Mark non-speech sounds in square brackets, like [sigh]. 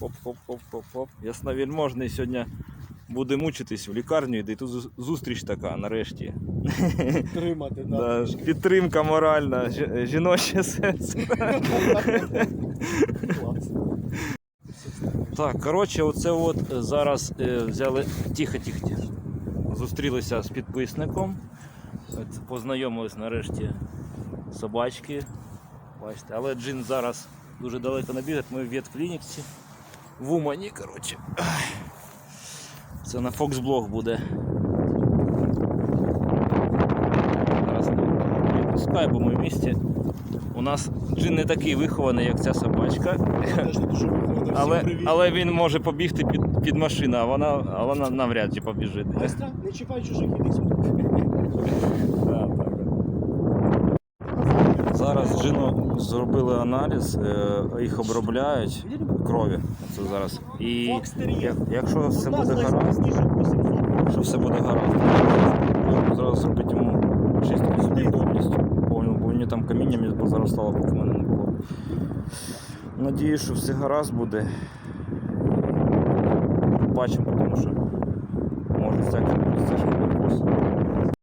Хоп-хоп-хоп-хоп-хоп. Ясновельможний сьогодні буде мучитись в лікарню, і тут зустріч така нарешті. Тримати, Да, підтримка моральна, жі- жіноче серце. Так, коротше, оце от е, зараз е, взяли. Тихо, тихо, тихо. Зустрілися з підписником. Познайомились нарешті собачки. Бачите, але Джин зараз дуже далеко не бігає. Ми в ветклініці. В Умані, коротше. Це на Фоксблог буде. Зараз не відпускаю, бо ми в місті. У нас Джин не такий вихований, як ця собачка. Але, але він може побігти під, під машину, а вона, а вона навряд чи побіжить. Не чіпай чужих, іди сюди. [laughs] Зараз Джину зробили аналіз, е, їх обробляють крові. Це зараз. І якщо все буде гаразд, найсмачніших 800. якщо все буде гаразд, то зразу зробити йому чистку собі повністю. Бо мені там каміння позаростало, поки мене не було. Надію, що все гаразд буде. Бачимо, тому що може всяке